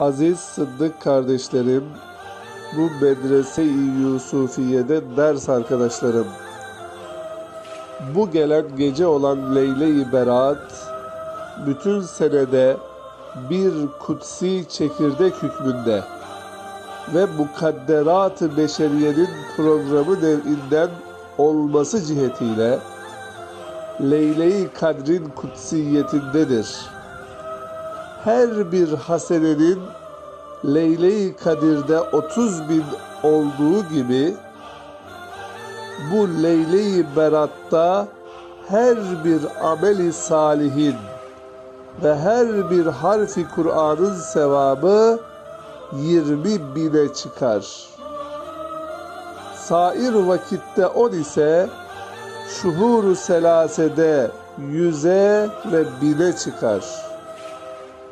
Aziz Sıddık kardeşlerim, bu Medrese-i Yusufiye'de ders arkadaşlarım. Bu gelen gece olan Leyle-i Berat, bütün senede bir kutsi çekirdek hükmünde ve mukadderat-ı beşeriyenin programı nevinden olması cihetiyle Leyle-i Kadr'in kutsiyetindedir. Her bir hasenenin Leyle-i Kadir'de 30 bin olduğu gibi bu Leyle-i Berat'ta her bir ameli salihin ve her bir harfi Kur'an'ın sevabı 20 bine çıkar. Sair vakitte on ise şuhuru selasede yüze ve bine çıkar.''